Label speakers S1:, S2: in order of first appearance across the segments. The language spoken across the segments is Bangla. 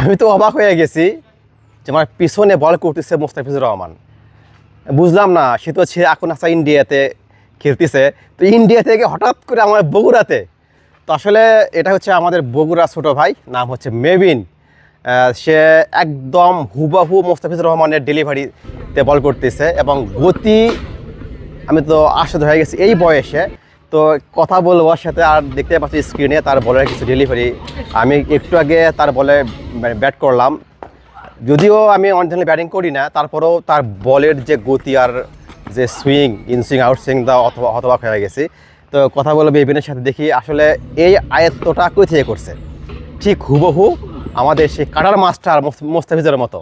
S1: আমি তো অবাক হয়ে গেছি যে আমার পিছনে বল করতেছে মোস্তাফিজুর রহমান। বুঝলাম না, সে তো ছে এখন আসা ইন্ডিয়াতে খেলতেছে। তো ইন্ডিয়া থেকে হঠাৎ করে আমার বগুড়াতে। তো আসলে এটা হচ্ছে আমাদের বগুড়া ছোট ভাই, নাম হচ্ছে মেবিন। সে একদম হুবাহু মোস্তাফিজুর রহমানের ডেলিভারিতে বল করতেছে এবং গতি আমি তো আশ্চর্য হয়ে গেছি এই বয়সে। তো কথা বলব সাথে, আর দেখতে পাচ্ছি স্ক্রিনে তার বলের কিছু ডেলিভারি আমি একটু আগে তার বলে ব্যাট করলাম। যদিও আমি অরিজিনালি ব্যাটিং করি না, তারপরেও তার বলের যে গতি আর যে swing in swing out swing দা অথবা হতবাক হয়ে গেছি। তো কথা বলব ইভিনের সাথে দেখি, আসলে এই আয়ত্তটা কই থেকে করছে? ঠিক হুবহু আমাদের সেই কাটার মাস্টার মোস্তাফিজের মতো।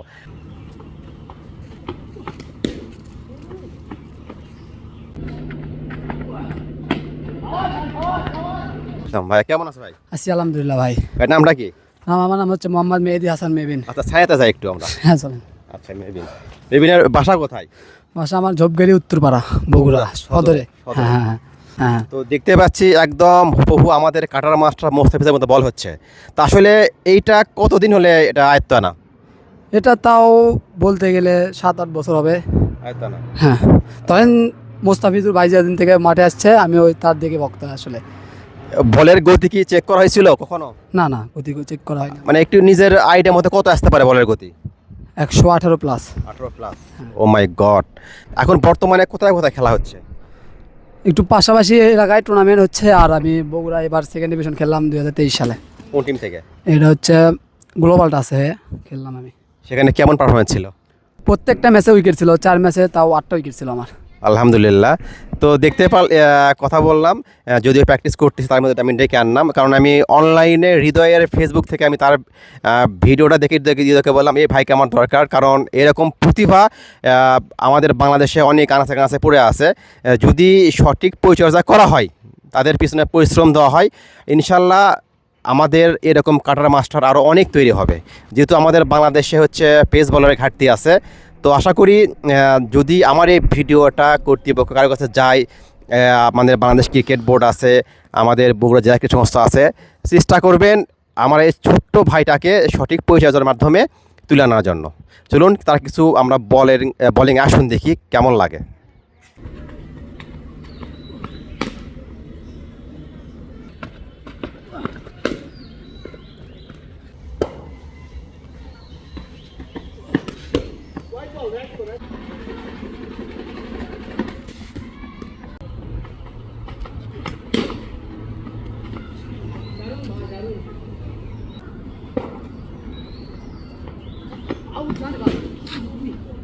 S1: ভাই কেমন আছে ভাই?
S2: আছি আলহামদুলিল্লাহ ভাই।
S1: ভাই নামটা কি?
S2: নাম আমার নাম হচ্ছে মোহাম্মদ মেহেদি হাসান মেবিন।
S1: আচ্ছা ছায়াতে যাই একটু আমরা।
S2: হ্যাঁ চলেন।
S1: আচ্ছা মেবিন। মেবিনের বাসা কোথায়?
S2: বাসা আমার ঝোপগাড়ি উত্তরপাড়া বগুড়া সদরে। হ্যাঁ হ্যাঁ হ্যাঁ।
S1: তো দেখতে পাচ্ছি একদম হুবহু আমাদের কাটার মাস্টার মোস্তাফিজের মতো বল হচ্ছে। তা আসলে এইটা কতদিন হলে এটা আয়ত্ত আনা
S2: এটা তাও বলতে গেলে সাত আট বছর হবে।
S1: আয়ত্ত আনা
S2: হ্যাঁ। তখন মোস্তাফিজুর বাইজা দিন থেকে মাঠে আসছে আমি ওই তার দিকে বক্তা আসলে।
S1: বলের গতি কি চেক করা হয়েছিল কখনো?
S2: না না গতি চেক করা হয়
S1: মানে একটু নিজের আইডিয়া মতো কত আসতে পারে বলের গতি?
S2: একশো আঠারো প্লাস
S1: আঠারো প্লাস ও মাই গড এখন বর্তমানে কোথায় কোথায় খেলা হচ্ছে?
S2: একটু পাশাপাশি এলাকায় টুর্নামেন্ট হচ্ছে আর আমি বগুড়া এবার সেকেন্ড ডিভিশন খেললাম দুই হাজার তেইশ সালে।
S1: কোন টিম থেকে?
S2: এটা হচ্ছে গ্লোবালটা আছে খেললাম আমি।
S1: সেখানে কেমন পারফরমেন্স ছিল?
S2: প্রত্যেকটা ম্যাচে উইকেট ছিল চার ম্যাচে তাও আটটা উইকেট ছিল আমার।
S1: আলহামদুলিল্লাহ। তো দেখতে পাল কথা বললাম যদিও প্র্যাকটিস করতেছি, তার মধ্যে আমি ডেকে আনলাম, কারণ আমি অনলাইনে হৃদয়ের ফেসবুক থেকে আমি তার ভিডিওটা দেখে দেখে হৃদয়কে বললাম, এই ভাইকে আমার দরকার। কারণ এরকম প্রতিভা আমাদের বাংলাদেশে অনেক আনাচে কানাচে পড়ে আছে যদি সঠিক পরিচর্যা করা হয়, তাদের পিছনে পরিশ্রম দেওয়া হয়, ইনশাল্লাহ আমাদের এরকম কাটার মাস্টার আরও অনেক তৈরি হবে। যেহেতু আমাদের বাংলাদেশে হচ্ছে পেস বলারের ঘাটতি আছে তো আশা করি যদি আমার এই ভিডিওটা কর্তৃপক্ষ কারোর কাছে যায় আমাদের বাংলাদেশ ক্রিকেট বোর্ড আছে, আমাদের বগুড়া জেলা ক্রিকেট সংস্থা আছে, চেষ্টা করবেন আমার এই ছোট্ট ভাইটাকে সঠিক পরিচর্যার মাধ্যমে তুলে আনার জন্য। চলুন, তার কিছু আমরা বলের বলিং আসুন দেখি, কেমন লাগে। Out, out, out.